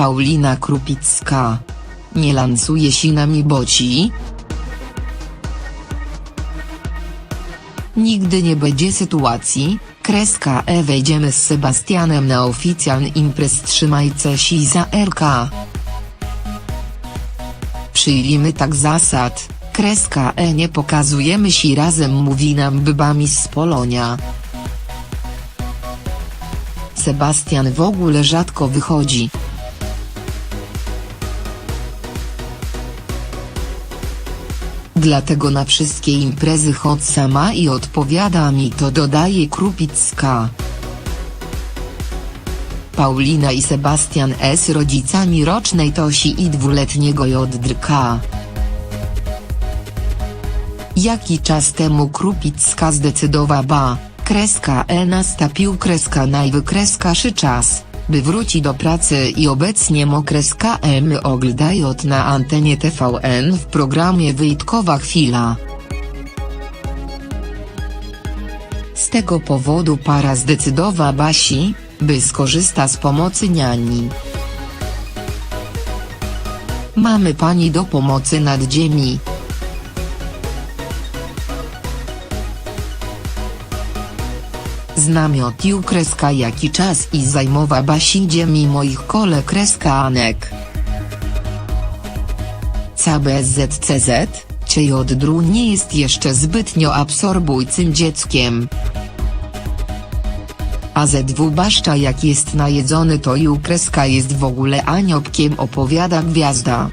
Paulina Krupicka. Nie lansuje się nami boci? Nigdy nie będzie sytuacji, kreska E wejdziemy z Sebastianem na oficjalny imprez trzymajce się za RK. Przyjmijmy tak zasad, kreska E nie pokazujemy się razem mówi nam bybami z Polonia. Sebastian w ogóle rzadko wychodzi. Dlatego na wszystkie imprezy chodź sama i odpowiada mi to dodaje Krupicka. Paulina i Sebastian S. rodzicami rocznej Tosi i dwuletniego Jodrka. Jaki czas temu Krupicka zdecydowała, kreska E nastapił kreska najwy kreska szy czas, by wróci do pracy i obecnie mo kreska M oglądają na antenie TVN w programie Wyjtkowa chwila. Z tego powodu para zdecydowała Basi, by skorzysta z pomocy niani. Mamy pani do pomocy nad dziemi. Znamiotił kreska jaki czas i zajmowa Basi dziemi moich kole kreska Anek. CBZCZ, ciej oddru nie jest jeszcze zbytnio absorbujcym dzieckiem. AZW Baszcza jak jest najedzony to i kreska jest w ogóle aniopkiem opowiada gwiazda.